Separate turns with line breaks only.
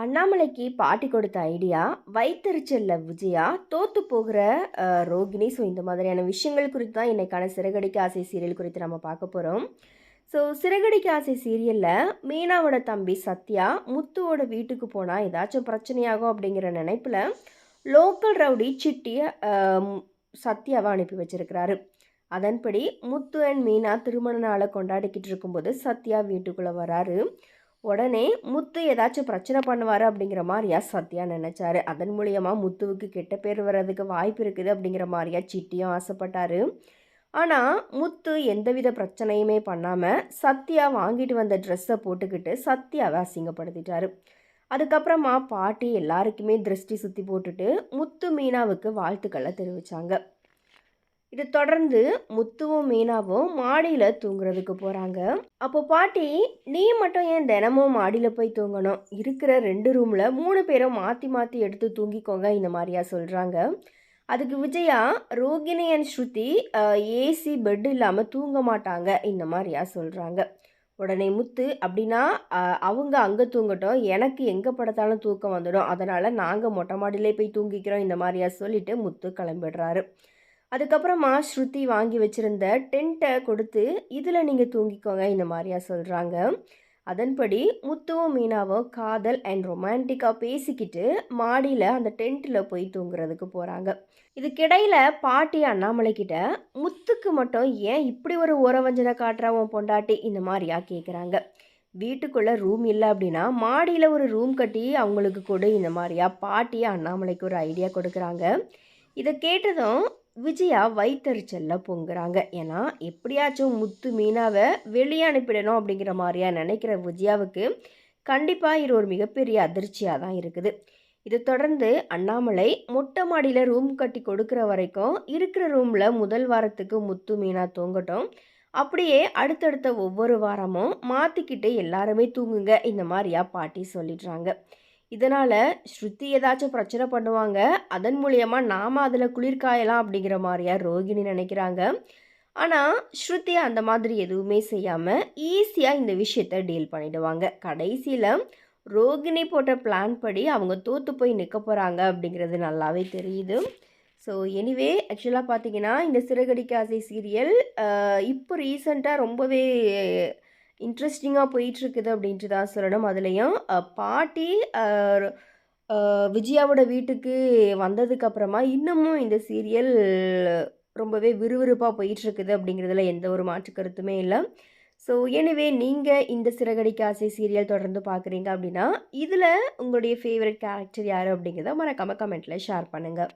அண்ணாமலைக்கு பாட்டி கொடுத்த ஐடியா வைத்தறிச்சல்ல விஜயா தோத்து போகிற ரோகிணி. ஸோ இந்த மாதிரியான விஷயங்கள் குறித்து தான் இன்றைக்கான சிறகடிக்க ஆசை சீரியல் குறித்து நம்ம பார்க்க போகிறோம் ஸோ சிறகடிக்க ஆசை சீரியலில் மீனாவோட தம்பி சத்யா முத்துவோட வீட்டுக்கு போனால் ஏதாச்சும் பிரச்சனையாகும் அப்படிங்கிற நினைப்பில் லோக்கல் ரவுடி சிட்டியை சத்யாவை அனுப்பி வச்சிருக்கிறாரு. அதன்படி முத்து அண்ட் மீனா திருமண நாளை கொண்டாடிக்கிட்டு இருக்கும்போது சத்யா வீட்டுக்குள்ளே வராரு. உடனே முத்து ஏதாச்சும் பிரச்சனை பண்ணுவார் அப்படிங்கிற மாதிரியா சத்யா நினச்சாரு. அதன் மூலியமா முத்துவுக்கு கெட்ட பேர் வர்றதுக்கு வாய்ப்பு இருக்குது அப்படிங்கிற மாதிரியா சிட்டியும் ஆசைப்பட்டாரு. ஆனால் முத்து எந்தவித பிரச்சனையுமே பண்ணாமல் சத்யா வாங்கிட்டு வந்த ட்ரெஸ்ஸை போட்டுக்கிட்டு சத்யாவை அசிங்கப்படுத்திட்டாரு. அதுக்கப்புறமா பாட்டி எல்லாருக்குமே திருஷ்டி சுற்றி போட்டுட்டு முத்து மீனாவுக்கு வாழ்த்துக்களை தெரிவித்தாங்க இது தொடர்ந்து முத்துவும் மீனாவும் மாடியில் தூங்குறதுக்கு போகிறாங்க அப்போ பாட்டி நீ மட்டும் ஏன் தினமும் மாடியில் போய் தூங்கணும்? இருக்கிற ரெண்டு ரூமில் மூணு பேரும் மாற்றி மாற்றி எடுத்து தூங்கிக்கோங்க இந்த மாதிரியா சொல்கிறாங்க அதுக்கு Vijaya Rohini and Shruti AC bed இல்லாமல் தூங்க மாட்டாங்க இந்த மாதிரியா சொல்கிறாங்க உடனே முத்து அப்படின்னா அவங்க அங்கே தூங்கட்டும். எனக்கு எங்கே படுத்தாலும் தூக்கம் வந்துடும். அதனால் நாங்கள் மொட்டை மாடியிலே போய் தூங்கிக்கிறோம் இந்த மாதிரியா சொல்லிட்டு முத்து கிளம்பிடுறாரு. அதுக்கப்புறமா ஸ்ருதி வாங்கி வச்சுருந்த டென்ட்டை கொடுத்து இதில் நீங்கள் தூங்கிக்கோங்க இந்த மாதிரியா சொல்கிறாங்க அதன்படி முத்துவும் மீனாவும் காதல் அண்ட் ரொமான்டிக்காக பேசிக்கிட்டு மாடியில் அந்த டென்ட்டில் போய் தூங்குறதுக்கு போகிறாங்க இதுக்கிடையில் பாட்டி அண்ணாமலை கிட்ட முத்துக்கு மட்டும் ஏன் இப்படி ஒரு உறவஞ்சனை காட்டுறவன் பொண்டாட்டி? இந்த மாதிரியா கேட்குறாங்க வீட்டுக்குள்ளே ரூம் இல்லை அப்படின்னா மாடியில் ஒரு ரூம் கட்டி அவங்களுக்கு கொடு இந்த மாதிரியா பாட்டி அண்ணாமலைக்கு ஒரு ஐடியா கொடுக்குறாங்க. இதை கேட்டதும் விஜயா வைத்தறிச்சல்ல பொங்குறாங்க. ஏன்னா எப்படியாச்சும் முத்து மீனாவை வெளியே அனுப்பிடணும் அப்படிங்கிற மாதிரியா நினைக்கிற விஜயாவுக்கு கண்டிப்பாக இது ஒரு மிகப்பெரிய அதிர்ச்சியாக தான் இருக்குது. இதை தொடர்ந்து அண்ணாமலை மொட்டை மாடியில் ரூம் கட்டி கொடுக்குற வரைக்கும் இருக்கிற ரூமில் முதல் வாரத்துக்கு முத்து மீனா தூங்கட்டும். அப்படியே அடுத்தடுத்த ஒவ்வொரு வாரமும் மாற்றிக்கிட்டு எல்லாருமே தூங்குங்க இந்த மாதிரியா பாட்டி சொல்லிடுறாங்க. இதனால் ஸ்ருதி ஏதாச்சும் பிரச்சனை பண்ணுவாங்க. அதன் மூலியமாக நாம் அதில் குளிர்காயலாம் அப்படிங்கிற மாதிரியா ரோகிணி நினைக்கிறாங்க. ஆனால் ஸ்ருதி அந்த மாதிரி எதுவுமே செய்யாமல் ஈஸியாக இந்த விஷயத்தை டீல் பண்ணிடுவாங்க. கடைசியில் ரோகிணி போட்ட பிளான் படி அவங்க தோற்று போய் நிற்க போகிறாங்க அப்படிங்கிறது நல்லாவே தெரியுது. ஸோ எனிவே ஆக்சுவலாக பார்த்தீங்கன்னா இந்த சிறகடிக்காசி சீரியல் இப்போ ரீசண்டாக ரொம்பவே இன்ட்ரெஸ்டிங்காக போயிட்டுருக்குது அப்படின்ட்டு தான் சொல்லணும். அதுலேயும் பாட்டி விஜயாவோட வீட்டுக்கு வந்ததுக்கப்புறமா இன்னமும் இந்த சீரியல் ரொம்பவே விறுவிறுப்பாக போயிட்டுருக்குது அப்படிங்கிறதுல எந்த ஒரு மாற்று கருத்துமே இல்லை. ஸோ எனவே நீங்கள் இந்த சிறகடிக்க ஆசை சீரியல் தொடர்ந்து பார்க்குறீங்க அப்படின்னா இதில் உங்களுடைய ஃபேவரட் கேரக்டர் யார் அப்படிங்கிறத மறக்காமல் கமெண்ட்டில் ஷேர் பண்ணுங்கள்